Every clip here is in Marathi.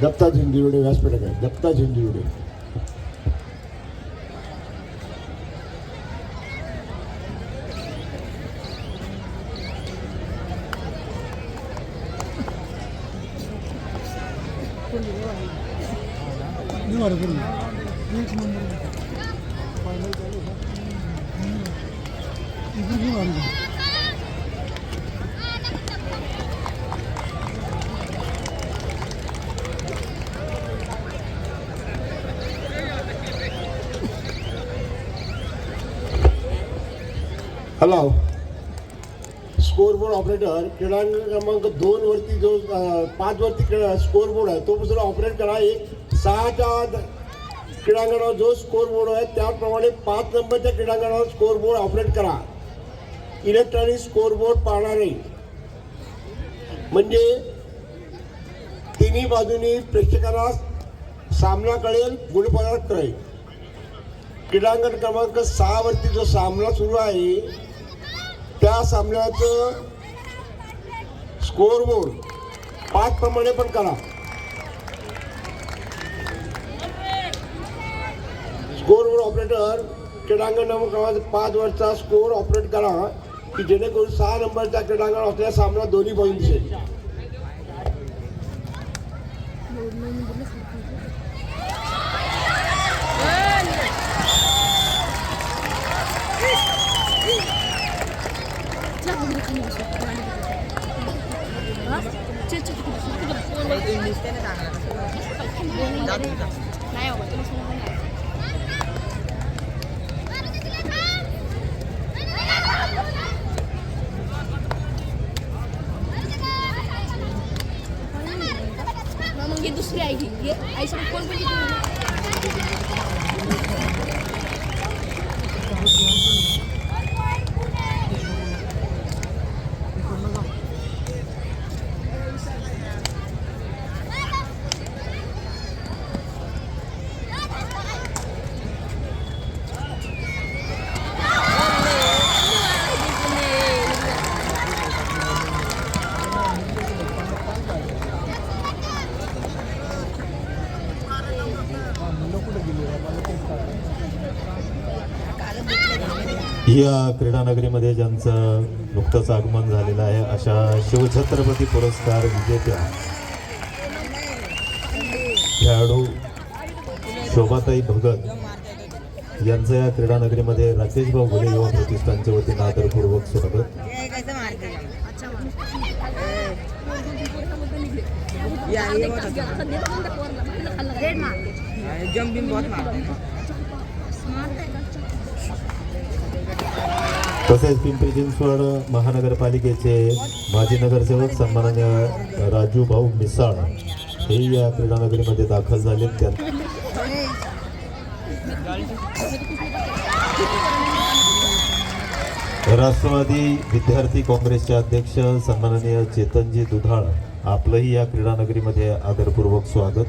दत्ता झिंजिरोडे व्यासपीठात आहे. दत्ता झिंजिरोडे हॅलो ऑपरेटर क्रीडांगण क्रमांक दोन वरती जो पाच वरती स्कोरबोर्ड आहे तो दुसरा ऑपरेट करा. एक सहाच्या क्रीडांगणावर जो स्कोर बोर्ड आहे त्याप्रमाणे पाच नंबरच्या क्रीडांगणावर स्कोर बोर्ड ऑपरेट करा. इलेक्ट्रॉनिक स्कोरबोर्ड पाहणार. नाही म्हणजे तिन्ही बाजूनी प्रेक्षकांना सामना कळेल गुणपदार्थ कळेल. क्रीडांगण क्रमांक सहावरती जो सामना सुरू आहे त्या सामन्याचं स्कोरबोर्ड पाच प्रमाणे पण करा. स्कोरवर ऑपरेटर क्रीडांगण क्रमांक पाच वरचा स्कोर ऑपरेट करा की जेणेकरून सहा नंबरचा क्रीडांगण असलेला सामना दोन्ही बाजून दिसेल नाही बाबा तुला सांगू नाही. मग ही दुसरी आई ही आई सांग कोण पण या क्रीडानगरीमध्ये ज्यांचं नुकतंच आगमन झालेलं आहे अशा शिवछत्रपती पुरस्कार विजेत्या खेळाडू शोभाताई भगत यांचं या क्रीडानगरीमध्ये राकेशभाऊ घुले युवा प्रतिष्ठानच्या वतीनं आदरपूर्वक स्वागत. तसेच पिंपरी चिंचवड महानगरपालिकेचे माजी नगरसेवक सन्माननीय राजू भाऊ मिसाळ हे या क्रीडानगरीमध्ये दाखल झाले त्या राष्ट्रवादी विद्यार्थी काँग्रेसचे अध्यक्ष सन्माननीय चेतनजी दुधाळ आपलंही या क्रीडानगरीमध्ये आदरपूर्वक स्वागत.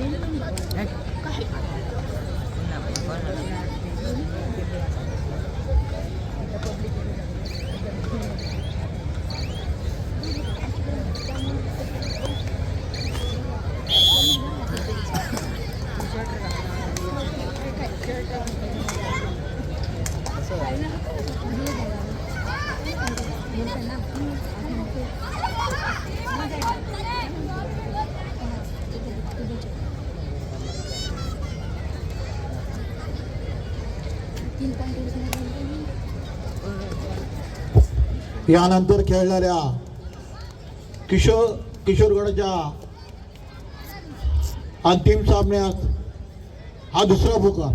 Đây. Có hạt. Nào, có rồi. यानंतर खेळणाऱ्या किशोर किशोरगडाच्या अंतिम सामन्यात हा दुसरा पुकार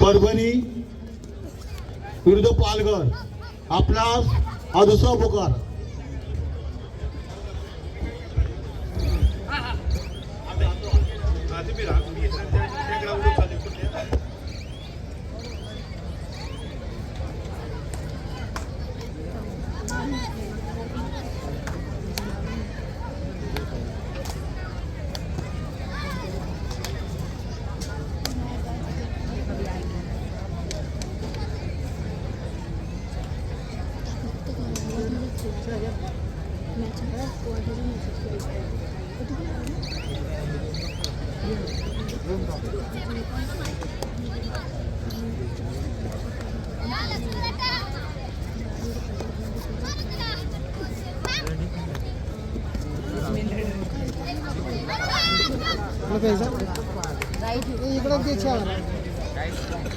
परभणी विरुद्ध पालघर आपला हा दुसरा पुकार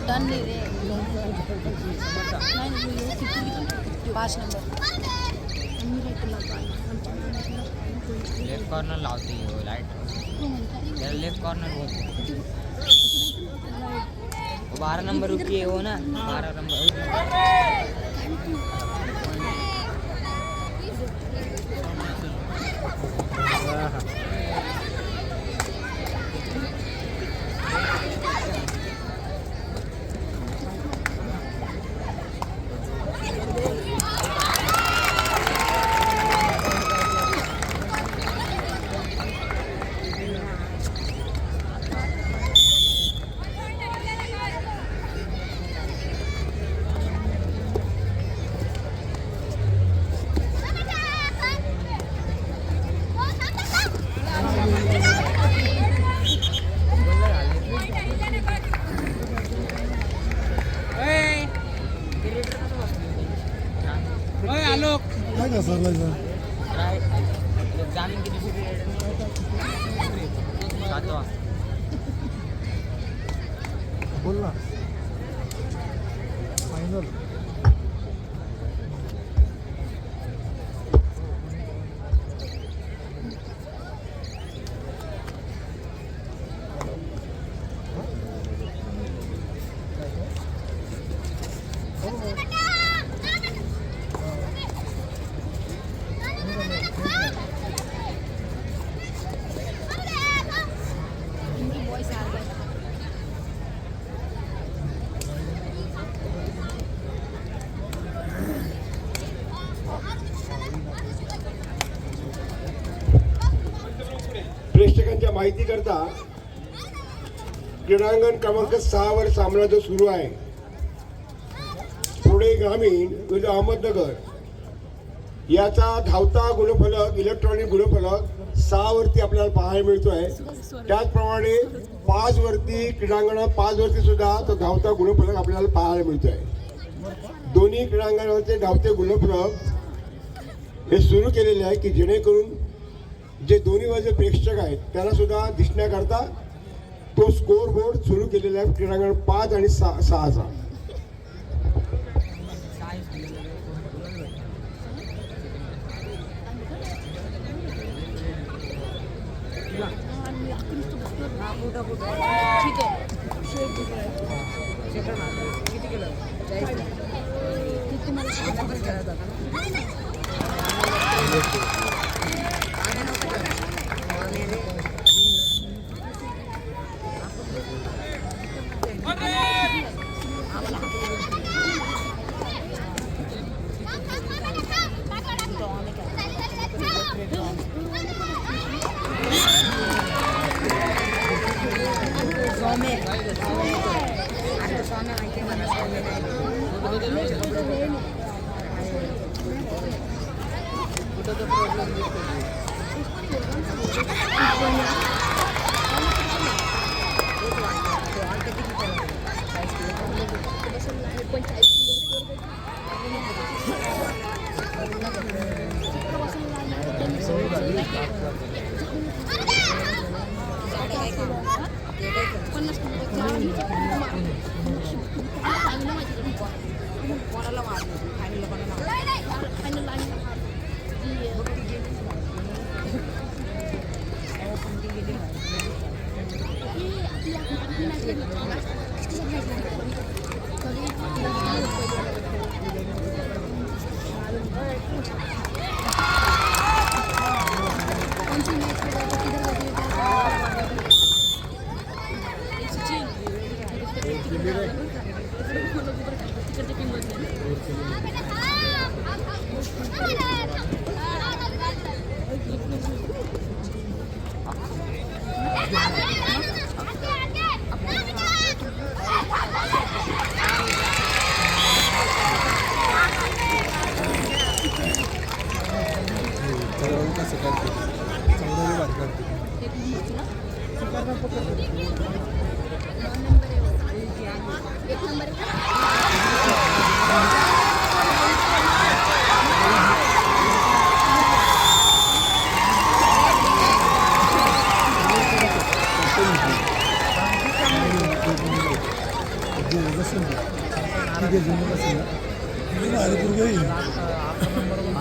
डन नाही रे नाही नाही किती पाच नंबर। लेफ़्ट कॉर्नर लावते हो लाईट त्याला लेफ़्ट कॉर्नर वो। बारह नंबर रुकी है वो ना। बारह नंबर प्रेक्षकांच्या माहिती करता क्रीडांगण क्रमांक सहा वर सामना जो सुरू आहे. पुणे ग्रामीण विरुद्ध अहमदनगर. याचा धावता गुणफलक इलेक्ट्रॉनिक गुणफलक सहा वरती आपल्याला पाहायला मिळतोय. त्याचप्रमाणे पाच वरती क्रीडांगणात पाच वरती सुद्धा तो धावता गुणफलक आपल्याला पाहायला मिळतोय. दोन्ही क्रीडांगणावरचे धावते गुणफलक हे सुरू केलेले आहे की जेणेकरून जे दोन्ही बाजू प्रेक्षक आहेत त्यांना सुद्धा दिसण्याकरता तो स्कोर बोर्ड सुरू केलेला आहे क्रीडांगण पाच आणि सहा सहाचा ठीक किती कोणाला मारलं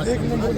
एक नंबर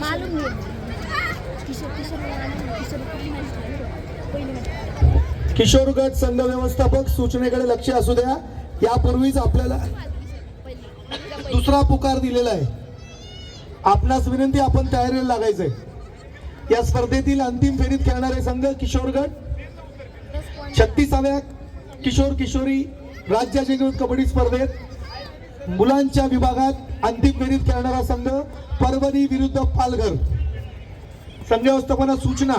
मालूम नाही किशोर गट संघ व्यवस्थापक सूचनेकडे लक्ष असू द्या. यापूर्वीच आपल्याला दुसरा पुकार दिलेला आहे. आपणास विनंती आपण तयारीला लागायचंय. या स्पर्धेतील अंतिम फेरीत खेळणारे संघ किशोर गट छत्तीसाव्या किशोर किशोरी राज्य जिंकून कबड्डी स्पर्धेत मुलांच्या विभागात अंतिम फेरीत खेळणारा संघ परभणी विरुद्ध पालघर. संघ व्यवस्थापना सूचना.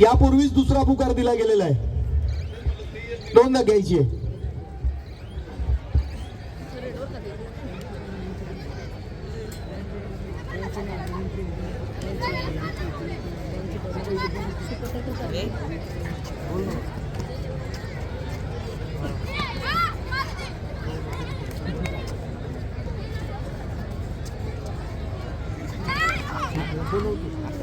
यापूर्वीच दुसरा पुकार दिला गेलेला आहे. दोनदा घ्यायची आहे. बोलवतो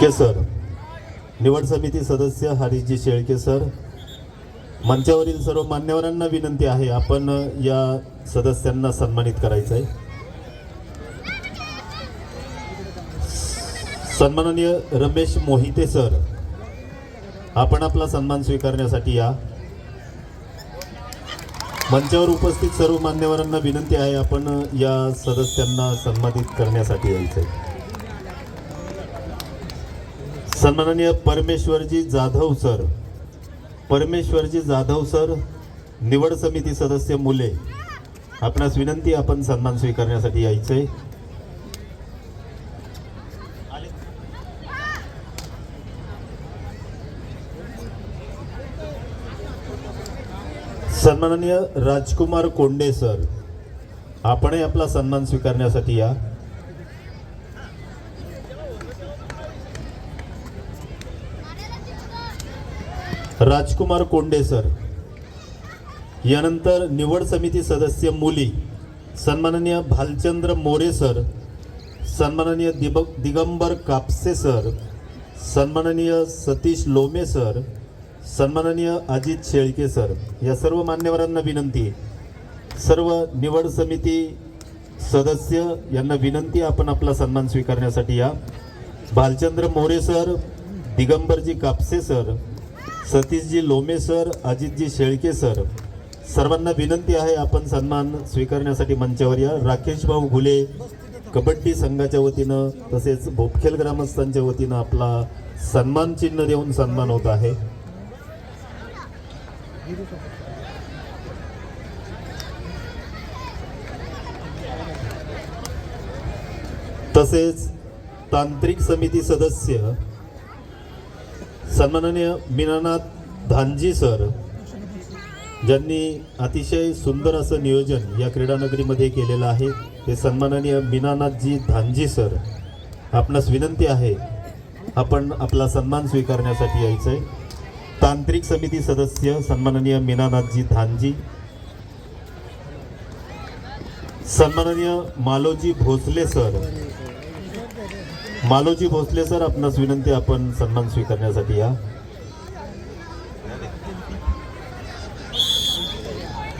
शेळके सर निवड समिती सदस्य हरिजी शेळके सर मंचावरील सर्व मान्यवरांना विनंती आहे आपण या सदस्यांना सन्मानित करायचं आहे सन्माननीय रमेश मोहिते सर आपण आपला सन्मान स्वीकारण्यासाठी या. मंचावर उपस्थित सर्व मान्यवरांना विनंती आहे आपण या सदस्यांना सन्मानित करण्यासाठी यायचं आहे सन्माननीय परमेश्वरजी जाधव सर. परमेश्वरजी जाधव सर निवड समिती सदस्य मुले. आपणास विनंती आपण सन्मान स्वीकारण्यासाठी यायचंय सन्माननीय राजकुमार कोंडे सर आपणही आपला सन्मान स्वीकारण्यासाठी या. राजकुमार कोंडे सर. यानंतर निवड समिती सदस्य मुली सन्माननीय भालचंद्र मोरे सर. सन्माननीय दिब दिगंबर कापसे सर. सन्माननीय सतीश लोमे सर. सन्माननीय अजित शेळके सर. या सर्व मान्यवरांना विनंती सर्व निवड समिती सदस्य यांना विनंती आपण आपला सन्मान स्वीकारण्यासाठी या. Bhalchandra More sir. Digambarji Kapse sir. Satishji Lome sir Ajitji Shelke sir सर्वांना विनंती आहे आपण सन्मान स्वीकारण्यासाठी मंचावर या. राकेश भाऊ घुले कबड्डी संघाच्या वतीनं तसेच भोपखेल ग्रामस्थांच्या वतीनं आपला सन्मान चिन्ह देऊन सन्मान होत आहे. तसेच तांत्रिक समिती सदस्य सन्माननीय मीनानाथ धानजी सर ज्यांनी अतिशय सुंदर असं नियोजन या क्रीडानगरीमध्ये केलेलं आहे ते सन्माननीय मीनानाथजी धानजी सर आपणास विनंती आहे आपण आपला सन्मान स्वीकारण्यासाठी यायचं आहे तांत्रिक समिती सदस्य सन्माननीय मीनानाथजी धानजी सन्माननीय मालोजी भोसले सर मालोजी भोसले सर आपणास विनंती आपण सन्मान स्वीकारण्यासाठी या.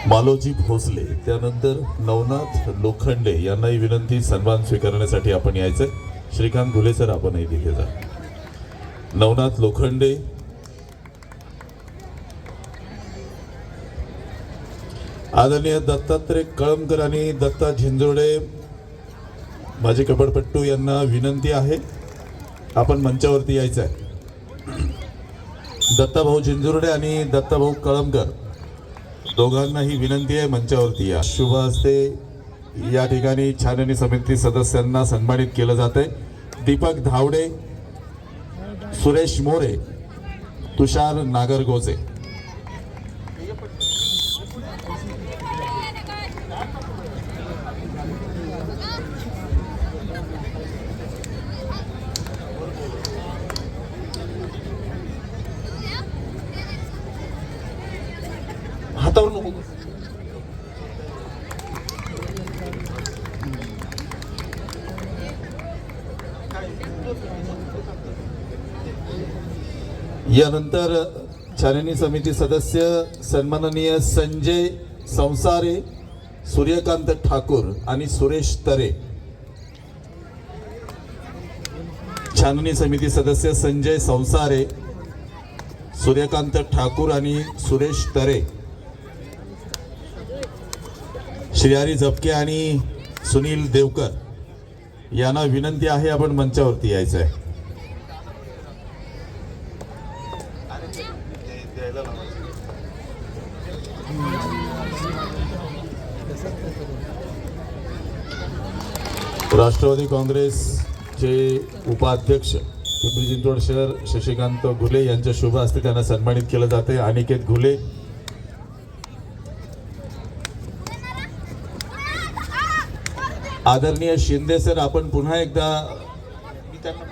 मालोजी भोसले त्यानंतर नवनाथ लोखंडे यांनाही विनंती सन्मान स्वीकारण्यासाठी आपण यायचं श्रीकांत घुले सर आपणही तिथे जा. नवनाथ लोखंडे. आदरणीय दत्तात्रय कळमकर आणि दत्ता झिंजोडे माझे कबडपट्टू यांना विनंती आहे. आपण मंचावरती यायचं आहे दत्ताभाऊ झिंजुर्डे आणि दत्ताभाऊ कळमकर दोघांना ही विनंती आहे मंचावरती या. शुभ हस्ते या ठिकाणी छाननी समिती सदस्यांना सन्मानित केलं जातंय. दीपक धावडे सुरेश मोरे तुषार नागरगोजे. त्यानंतर छाननी समिती सदस्य सन्माननीय संजय संसारे सूर्यकांत ठाकूर आणि सुरेश तरे. छाननी समिती सदस्य संजय संसारे सूर्यकांत ठाकूर आणि सुरेश तरे. श्रीहारी झपके आणि सुनील देवकर. यांना विनंती आहे आपण मंचावरती यायचं आहे राष्ट्रवादी काँग्रेसचे उपाध्यक्ष पिंपरी चिंचवड शहर शशिकांत घुले यांच्या शुभ हस्ते त्यांना सन्मानित केलं जाते. अनिकेत घुले. आदरणीय शिंदे सर आपण पुन्हा एकदा मी त्यांना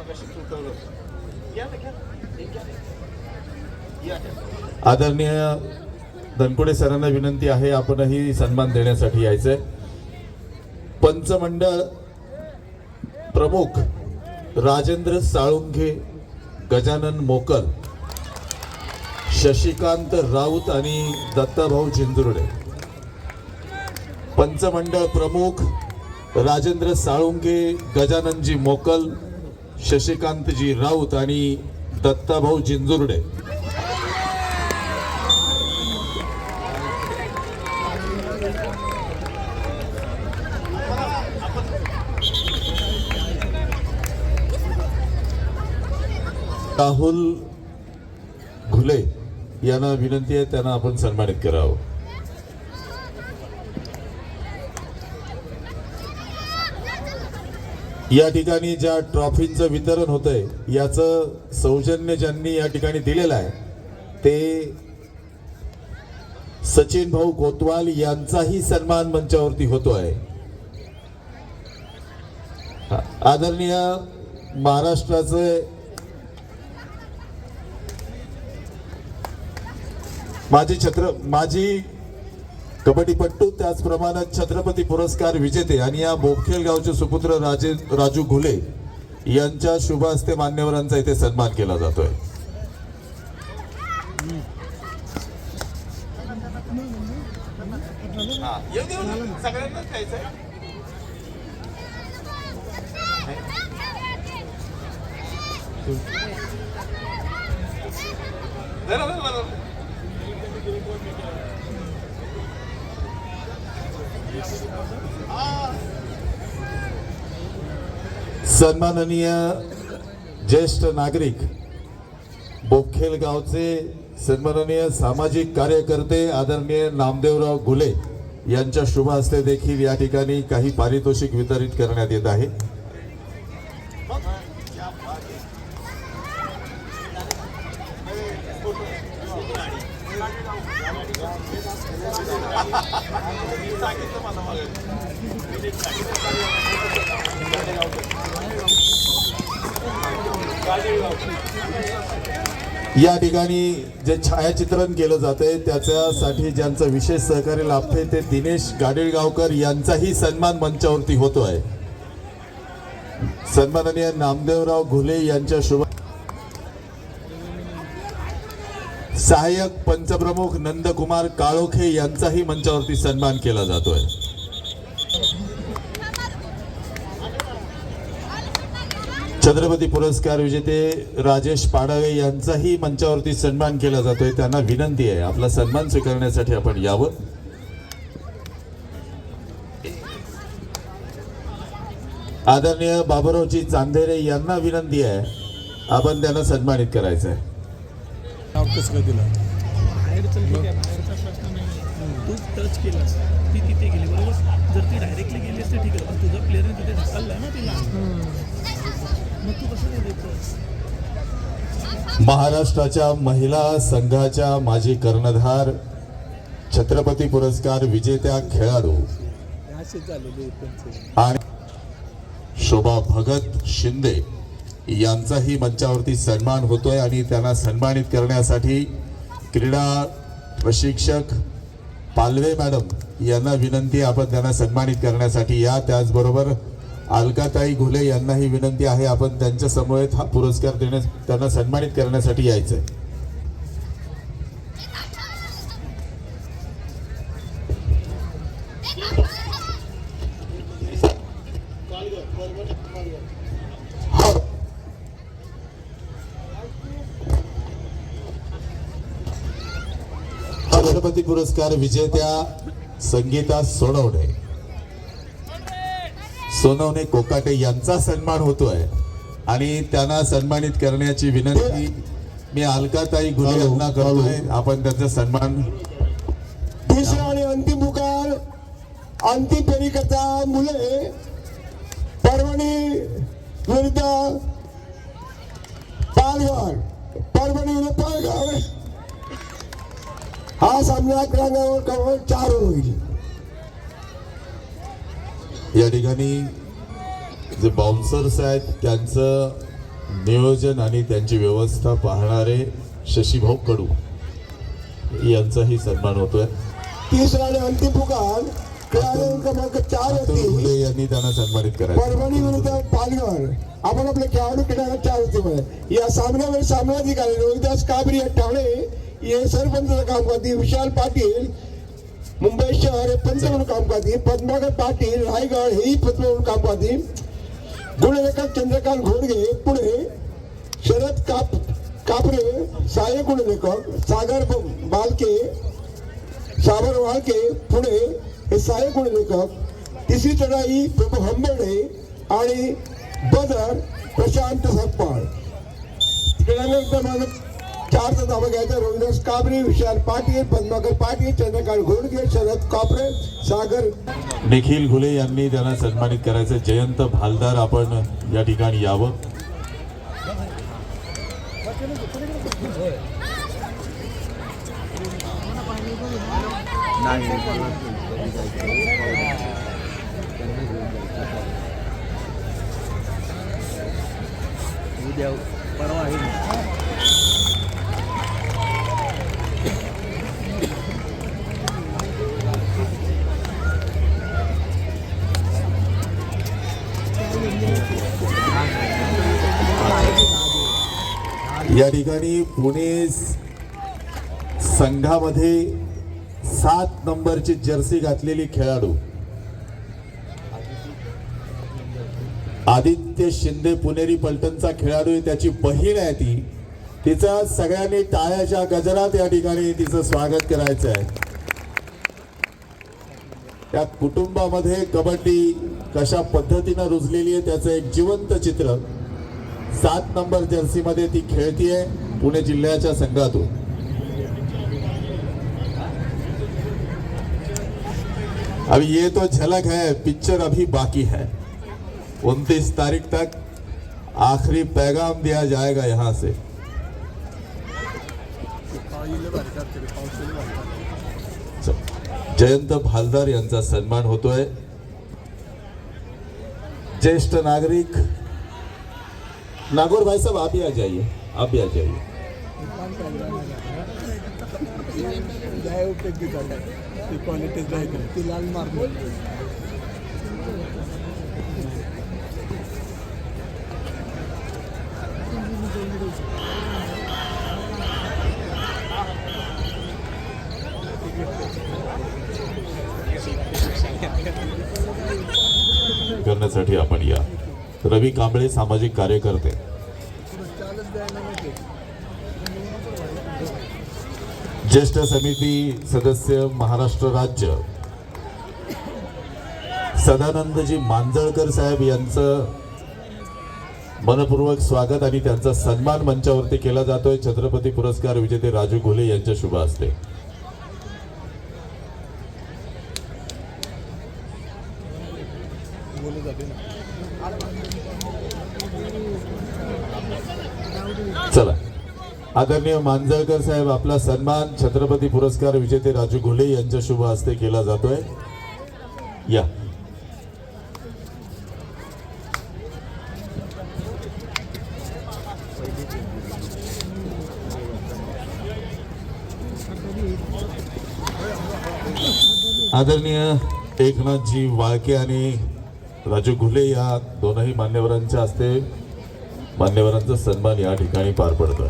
आदरणीय धनकुडे सरांना विनंती आहे आपणही सन्मान देण्यासाठी यायचंय. पंचमंडळ प्रमुख राजेंद्र साळुंखे गजानन मोकल शशिकांत राऊत आणि दत्ताभाऊ झिंजुर्डे पंचमंडळ प्रमुख राजेंद्र साळुंगे गजाननजी मोकल शशिकांतजी राऊत आणि दत्ताभाऊ झिंजुर्डे राहुल घुले यांना विनंती आहे त्यांना आपण सन्मानित करावं. या ठिकाणी ज्या ट्रॉफींचं वितरण होतंय याचं सौजन्य ज्यांनी या ठिकाणी दिलेलं आहे ते सचिन भाऊ कोतवाल यांचाही सन्मान मंचावरती होतो आहे. आदरणीय महाराष्ट्राचे माजी छत्र माजी कबड्डीपट्टू त्याचप्रमाणे छत्रपती पुरस्कार विजेते आणि या बोपखेल गावचे सुपुत्र राजे राजू घुले यांच्या शुभ हस्ते मान्यवरांचा इथे सन्मान केला जातोय. सन्माननीय ज्येष्ठ नागरिक बोखेल गावचे सन्माननीय सामाजिक कार्यकर्ते आदरणीय नामदेवराव घुले यांच्या शुभ हस्ते देखील या ठिकाणी काही पारितोषिक वितरित करण्यात येत आहे. या ठिकाणी जे छायाचित्रण केलं जातंय त्याच्यासाठी ज्यांचं विशेष सहकार्य लाभते ते दिनेश गाडीळगावकर यांचाही सन्मान मंचावरती होतो आहे सन्माननीय नामदेवराव घुले यांच्या शुभ सहाय्यक पंचप्रमुख नंदकुमार काळोखे यांचाही मंचावरती सन्मान केला जातोय. छत्रपती पुरस्कार विजेते राजेश पाडावे यांचाही मंचावरती सन्मान केला जातोय. त्यांना विनंती आहे. आपला सन्मान स्वीकारण्यासाठी आपण यावं. आदरणीय बाबुरावजी चांदेरे यांना विनंती आहे. आपण त्यांना सन्मानित करायचं आहे कसं काय दिला? बाहेरचं ठीक आहे. बाहेरचा प्रश्न नाही तू टच केलास. ती तिथे गेली. बरोबर? जर ती डायरेक्टली गेली असते ठीक आहे. पण तुझा प्लेअरने तिथे ढकलला ना तिला. महाराष्ट्राच्या महिला संघाच्या माजी कर्णधार छत्रपती पुरस्कार विजेत्या खेळाडू. आणि शोभा भगत शिंदे यांचाही मंचावरती सन्मान होतोय आणि त्यांना सन्मानित करण्यासाठी क्रीडा प्रशिक्षक पालवे मॅडम यांना विनंती आपण त्यांना सन्मानित करण्यासाठी या. त्याचबरोबर अलकाताई घुले यांना ही विनंती आहे आपण त्यांच्या समवेत हा पुरस्कार देण्यास त्यांना सन्मानित करण्यासाठी यायचं आहे पुरस्कार विजेत्या संगीता सोनवणे. सोनवणे कोकाटे यांचा सन्मान होतोय. आणि त्यांना सन्मानित करण्याची विनंती मी अलकाताई गुले यांना करतोय. आपण त्यांचा सन्मान तिसरा आणि अंतिम पुकार अंतिम फेरी करता मुले परभणी विरुद्ध पालघर परभणी विरुद्ध पालघर. हा सामना क्रमांकावर क्रमांक चार होईल. या ठिकाणी जे बाउन्सर्स आहेत त्यांचं नियोजन आणि त्यांची व्यवस्था पाहणारे शशीभाऊ कडू यांचाही सन्मान होतोय. तिसरा आणि अंतिम पुकार खेळाडू क्रमांक चार होती यांनी. त्यांना सन्मानित करायचं. परभणी विरुद्ध पालघर. आपण आपले खेळाडू खेळायला चार होते या सामन्यावर सामनाधिकारी रोहिदास काबरी ठाणे हे सरपंच काम करतील. विशाल पाटील मुंबई शहर हे पंच म्हणून काम करतील पद्माकर पाटील रायगड हेही पंच म्हणून काम करतील गुणलेखक चंद्रकांत घोडगे पुणे शरद काप कापरे सहाय्यक गुणलेखक सागर ब- बालके सागर वाळके पुणे हे सहाय्यक गुणलेखक तिसरी चढाई प्रभू हंबर्डे आणि बदर प्रशांत सकपाळ क्रीडांगण क्रमांक चारचा धावा घ्यायचा. रवींद्र काबरे विशाल पाटील पद्माकर पाटील चंद्रकांत घोडके शरद कापरे सागर. निखिल घुले यांनी त्यांना सन्मानित करायचं. जयंत भालदार आपण या ठिकाणी यावं. उद्या परवा या ठिकाणी पुणे संघामध्ये सात नंबरची जर्सी घातलेली खेळाडू. आदित्य शिंदे पुणेरी पलटणचा खेळाडू आहे त्याची बहीण आहे ती. तिचं सगळ्यांनी टाळ्याच्या गजरात या ठिकाणी तिचं स्वागत करायचं आहे. त्या कुटुंबामध्ये कबड्डी कशा पद्धतीनं रुजलेली आहे त्याचं एक जिवंत चित्र. सात नंबर जर्सीमध्ये ती खेळतीये पुणे जिल्ह्याच्या संघातून. अभी ये तो झलक है, पिक्चर अभी बाकी है. उनतीस तारीख तक आखिरी पैगाम दिया जाएगा यहाँ से. जयंत भालदार यांचा सन्मान ज्येष्ठ नागरिक नागौर भाई साहब आप ही आ जाइए। आप भी आ जाइए रवी कांबळे सामाजिक कार्यकर्ते. ज्येष्ठ समिती सदस्य महाराष्ट्र राज्य. सदानंदजी मांजळकर साहेब यांचं मनपूर्वक स्वागत आणि त्यांचा सन्मान मंचावरती केला जातोय. छत्रपती पुरस्कार विजेते राजू घोले यांच्या शुभ असते चला. आदरणीय मांजळकर साहेब आपला सन्मान छत्रपती पुरस्कार विजेते राजू घोले यांच्या शुभ हस्ते केला जातोय. या. आदरणीय एकनाथजी वाळके आणि राजू घुले या दोनही मान्यवरांच्या हस्ते मान्यवरांचा सन्मान या ठिकाणी पार पडतोय.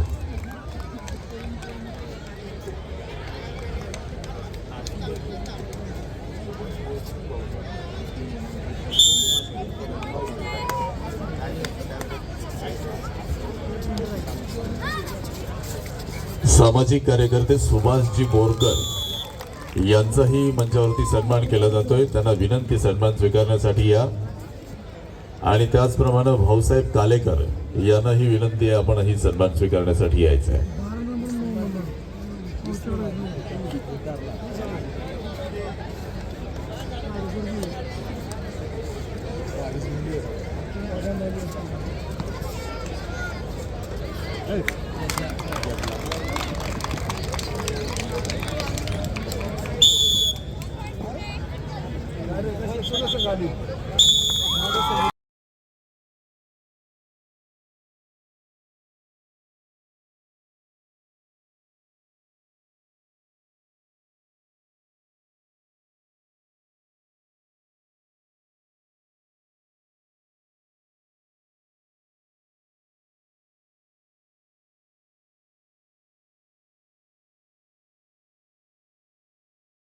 सामाजिक कार्यकर्ते सुभाषजी बोरकर यांचाही मंचावरती सन्मान केला जातोय. त्यांना विनंती सन्मान स्वीकारण्यासाठी या आणि त्याचप्रमाणे भाऊसाहेब कालेकर यांना ही विनंती आहे आपणही सन्मान स्वीकारण्यासाठी यायचं आहे.